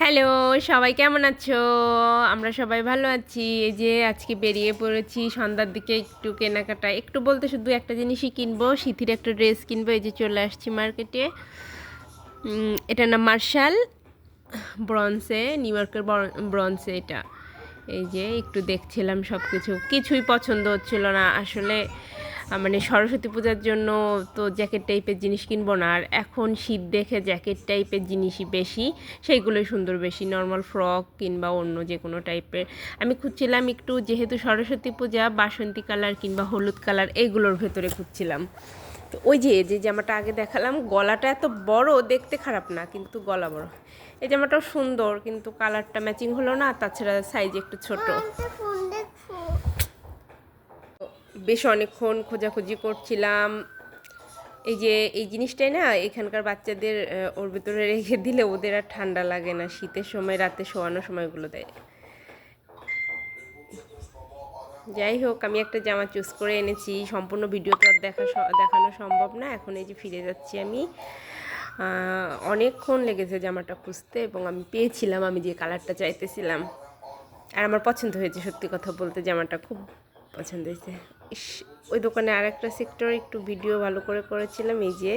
Hello, সবাই কেমন আছো? আমরা সবাই ভালো আছি। এই যে আজকে বেরিয়ে পড়েছি, সন্ধ্যার দিকে একটু কেনাকাটা, একটু বলতে শুধু একটা জিনিসই কিনবো শীতের একটা ড্রেস কিনবো, এই যে চলে আসছি মার্কেটে। এটা নাম মার্শাল ব্রন্সে নিউ ইয়র্কের ব্রন্সে এটা। এই যে একটু দেখছিলাম সব কিছু কিছুই পছন্দ হচ্ছিল না। আসলে মানে সরস্বতী পূজার জন্য তো জ্যাকেট টাইপের জিনিস কিনবো না। আর এখন শীত দেখে জ্যাকেট টাইপের জিনিসই বেশি, সেইগুলোই সুন্দর বেশি। নর্মাল ফ্রক কিংবা অন্য যে কোনো টাইপের। আমি খুঁজছিলাম একটু যেহেতু সরস্বতী পূজা, বাসন্তী কালার কিংবা হলুদ কালার এইগুলোর ভেতরে খুঁজছিলাম। তো ওই যে যে জামাটা আগে দেখালাম, গলাটা এত বড়, দেখতে খারাপ না, কিন্তু গলা বড়। এই জামাটাও সুন্দর, কিন্তু কালারটা ম্যাচিং হলো না, তাছাড়া সাইজ একটু ছোট। বেশ অনেকক্ষণ খোঁজাখুঁজি করছিলাম। এই যে, এই জিনিসটাই না, এখানকার বাচ্চাদের ওর ভেতরে রেখে দিলে ওদের আর ঠান্ডা লাগে না, শীতের সময়, রাতে শোয়ানোর সময়গুলো দেয়। যাই হোক, আমি একটা জামা চুজ করে এনেছি, সম্পূর্ণ ভিডিও তো আর দেখা দেখানো সম্ভব না, এখন এই যে ফিরে যাচ্ছি আমি। অনেকক্ষণ লেগেছে জামাটা খুঁজতে এবং আমি পেয়েছিলাম, আমি যে কালারটা চাইতেছিলাম। আর আমার পছন্দ হয়েছে, সত্যি কথা বলতে, জামাটা খুব পছন্দ হয়েছে। ইস, ওই দোকানে আর একটা সেক্টর একটু ভিডিও ভালো করে করেছিলাম, এই যে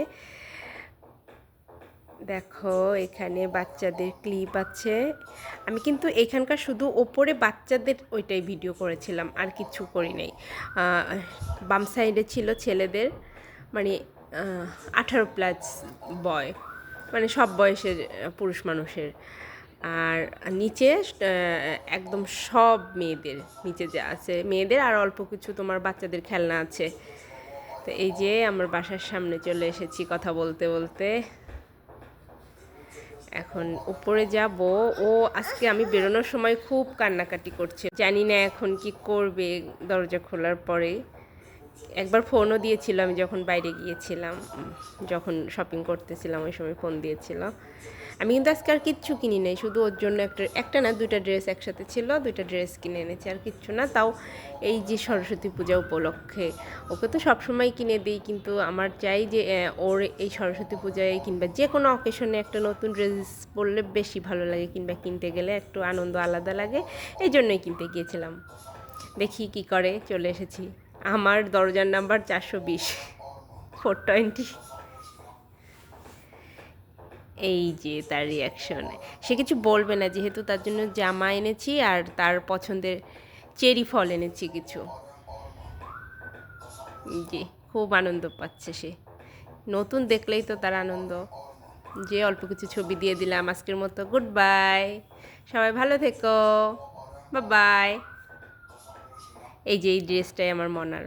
দেখো, এখানে বাচ্চাদের ক্লিপ আছে। আমি কিন্তু এখানকার শুধু ওপরে বাচ্চাদের ওইটাই ভিডিও করেছিলাম, আর কিছু করি নাই। বাম সাইডে ছিল ছেলেদের মানে আঠারো প্লাস বয় মানে সব বয়সের, পুরুষ মানুষের। আর নিচে একদম সব মেয়েদের, নিচে যা আছে মেয়েদের আর অল্প কিছু তোমার বাচ্চাদের খেলনা আছে। তো এই যে আমার বাসার সামনে চলে এসেছি কথা বলতে বলতে। এখন উপরে যাব। ও আজকে আমি বেরোনোর সময় খুব কান্নাকাটি করছে। জানি না এখন কি করবে দরজা খোলার পরে একবার ফোনও দিয়েছিল, আমি যখন বাইরে গিয়েছিলাম, যখন শপিং করতেছিলাম, ওই সময় ফোন দিয়েছিল। আমি কিন্তু আজকে আর কিচ্ছু কিনি নাই, শুধু ওর জন্য একটা একটা না, দুইটা ড্রেস একসাথে ছিল, দুইটা ড্রেস কিনে এনেছি আর কিচ্ছু না। তাও এই যে সরস্বতী পূজা উপলক্ষে, ওকে তো সবসময় কিনে দিই, কিন্তু আমার চাই যে ওর এই সরস্বতী পূজায় কিংবা যে কোনো অকেশনে একটা নতুন ড্রেস পরলে বেশি ভালো লাগে, কিংবা কিনতে গেলে একটু আনন্দ আলাদা লাগে, এই জন্যই কিনতে গিয়েছিলাম। দেখি কি করে, চলে এসেছি। আমার দরজার নাম্বার চারশো বিশ ফোর টোয়েন্টি এই যে তার রিয়াকশন সে কিছু বলবে না, যেহেতু তার জন্য জামা এনেছি আর তার পছন্দের চেরি ফল এনেছি কিছু। জি, খুব আনন্দ পাচ্ছে সে। নতুন দেখলেই তো তার আনন্দ। যে অল্প কিছু ছবি দিয়ে দিলাম আজকের মতো। গুড বাই সবাই ভালো থেকো। বা বাই এই যে এই ড্রেসটাই আমার মনার।